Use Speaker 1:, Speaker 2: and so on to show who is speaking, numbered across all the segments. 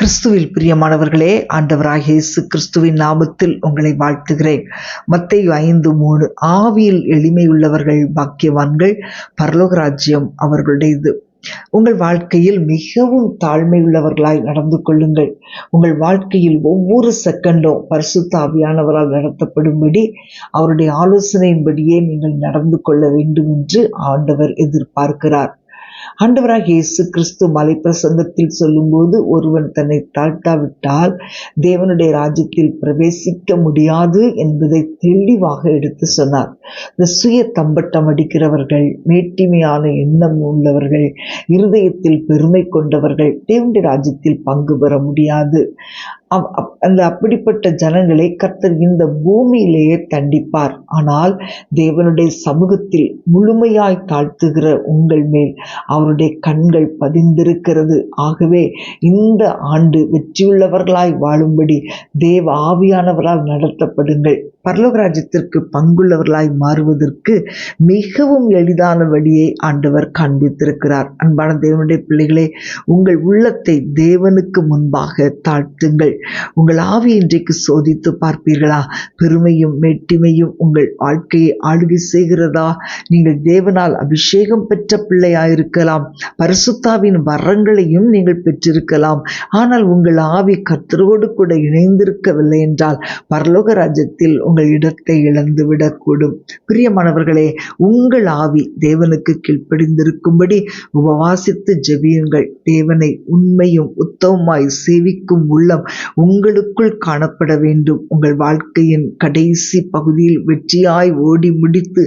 Speaker 1: கிறிஸ்துவில் பிரியமானவர்களே ஆண்டவராக இயேசு கிறிஸ்துவின் நாமத்தில் உங்களை வாழ்த்துகிறேன் மத்திய ஐந்து மூணு ஆவியில் எளிமையுள்ளவர்கள் பாக்கியவான்கள் பரலோக ராஜ்யம் அவர்களுடையது உங்கள் வாழ்க்கையில் மிகவும் உள்ளவர்களாய் நடந்து கொள்ளுங்கள் உங்கள் வாழ்க்கையில் ஒவ்வொரு செகண்டும் பரிசுத்த ஆவியானவரால் நடத்தப்படும்படி அவருடைய ஆலோசனையின்படியே நீங்கள் நடந்து கொள்ள வேண்டும் என்று ஆண்டவர் எதிர்பார்க்கிறார் ஆண்டவராக இயேசு கிறிஸ்து மலை பிரசங்கத்தில் சொல்லும்போது ஒருவன் தன்னை தாழ்த்தாவிட்டால் தேவனுடைய ராஜ்யத்தில் பிரவேசிக்க முடியாது என்பதை தெளிவாக எடுத்து சொன்னார் இந்த சுய தம்பட்டம் அடிக்கிறவர்கள் மேட்டிமையான எண்ணம் உள்ளவர்கள் இருதயத்தில் பெருமை கொண்டவர்கள் தேவனுடைய ராஜ்யத்தில் பங்கு பெற முடியாது அந்த அப்படிப்பட்ட ஜனங்களை கர்த்தர் இந்த பூமியிலேயே தண்டிப்பார் ஆனால் தேவனுடைய சமூகத்தில் முழுமையாய் தாழ்த்துகிற உங்கள் மேல் அவருடைய கண்கள் பதிந்திருக்கிறது ஆகவே இந்த ஆண்டு வெற்றியுள்ளவர்களாய் வாழும்படி தேவ ஆவியானவரால் நடத்தப்படுங்கள் பரலோக ராஜ்யத்திற்கு பங்குள்ளவர்களாய் மாறுவதற்கு மிகவும் எளிதான வழியை ஆண்டவர் காண்பித்திருக்கிறார் அன்பான தேவனுடைய பிள்ளைகளே உங்கள் உள்ளத்தை தேவனுக்கு முன்பாக தாழ்த்துங்கள் உங்கள் ஆவி இன்றைக்கு சோதித்து பார்ப்பீர்களா பெருமையும் மெட்டிமையும் உங்கள் வாழ்க்கையை ஆளுகை செய்கிறதா நீங்கள் தேவனால் அபிஷேகம் பெற்ற பிள்ளையாயிருக்கலாம் பரிசுத்தாவின் வரங்களையும் நீங்கள் பெற்றிருக்கலாம் ஆனால் உங்கள் ஆவி கர்த்தரோடு கூட இணைந்திருக்கவில்லை என்றால் பரலோக ராஜ்யத்தில் உங்கள் இடத்தை இழந்துவிடக்கூடும் பிரியமானவர்களே உங்கள் ஆவி தேவனுக்கு கீழ்ப்படிந்திருக்கும்படி உபவாசித்து ஜெபியுங்கள் தேவனை உண்மையும் உத்தவமாய் சேவிக்கும் உள்ளம் உங்களுக்குள் காணப்பட வேண்டும் உங்கள் வாழ்க்கையின் கடைசி பகுதியில் வெற்றியாய் ஓடி முடித்து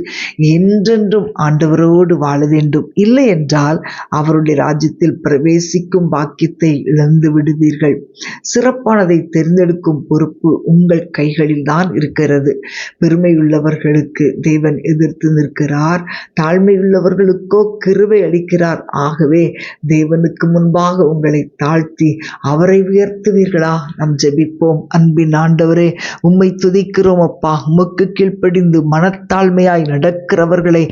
Speaker 1: என்றென்றும் ஆண்டவரோடு வாழ வேண்டும் இல்லை என்றால் அவருடைய ராஜ்யத்தில் பிரவேசிக்கும் பாக்கியத்தை இழந்து விடுவீர்கள் சிறப்பானதை தேர்ந்தெடுக்கும் பொறுப்பு உங்கள் கைகளில் தான் இருக்கிறது இருக்கிறது பெருமையுள்ளவர்களுக்கு தேவன் எதிர்த்து நிற்கிறார் தாழ்மையுள்ளவர்களுக்கோ கிருவை அளிக்கிறார் ஆகவே தேவனுக்கு முன்பாக உங்களை தாழ்த்தி அவரை உயர்த்துவீர்களா நாம் ஜெபிப்போம் அன்பின் ஆண்டவரே உம்மை துதிக்கிறோம் அப்பா உமக்கு கீழ்ப்படிந்து மனத்தாழ்மையாய் நடக்கிறவர்களை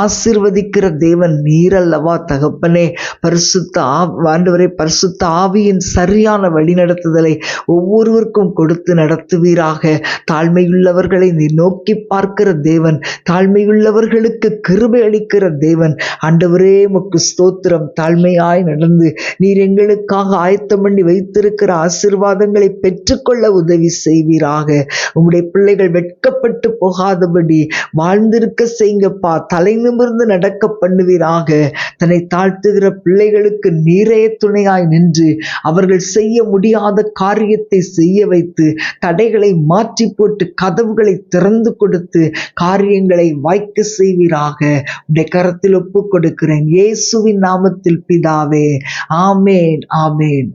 Speaker 1: ஆசிர்வதிக்கிற தேவன் நீரல்லவா தகப்பனே பரிசுத்த ஆ ஆண்டவரே பரிசுத்த ஆவியின் சரியான வழிநடத்துதலை ஒவ்வொருவருக்கும் கொடுத்து நடத்துவீராக தாழ்மையுள்ள உள்ளவர்களை நீ நோக்கி பார்க்கிற தேவன் தாழ்மையுள்ளவர்களுக்கு கிருபை அளிக்கிற தேவன் ஆண்டவரே உமக்கு ஸ்தோத்திரம் தாழ்மையாய் நடந்து நீர் எங்களுக்காக ஆயத்தம் பண்ணி வைத்திருக்கிற ஆசிர்வாதங்களை பெற்றுக்கொள்ள உதவி செய்வீராக உங்களுடைய பிள்ளைகள் வெட்கப்பட்டு போகாதபடி வாழ்ந்திருக்க செய்யுங்கப்பா தலை நிமிர்ந்து நடக்க பண்ணுவீராக தன்னை தாழ்த்துகிற பிள்ளைகளுக்கு நீரே துணையாய் நின்று அவர்கள் செய்ய முடியாத காரியத்தை செய்ய வைத்து தடைகளை மாற்றி போட்டு கதை கதவுகளை திறந்து கொடுத்து காரியங்களை வாய்க்க செய்வீராக உடைய கரத்தில் ஒப்பு கொடுக்கிறேன் இயேசுவின் நாமத்தில் பிதாவே ஆமேன் ஆமேன்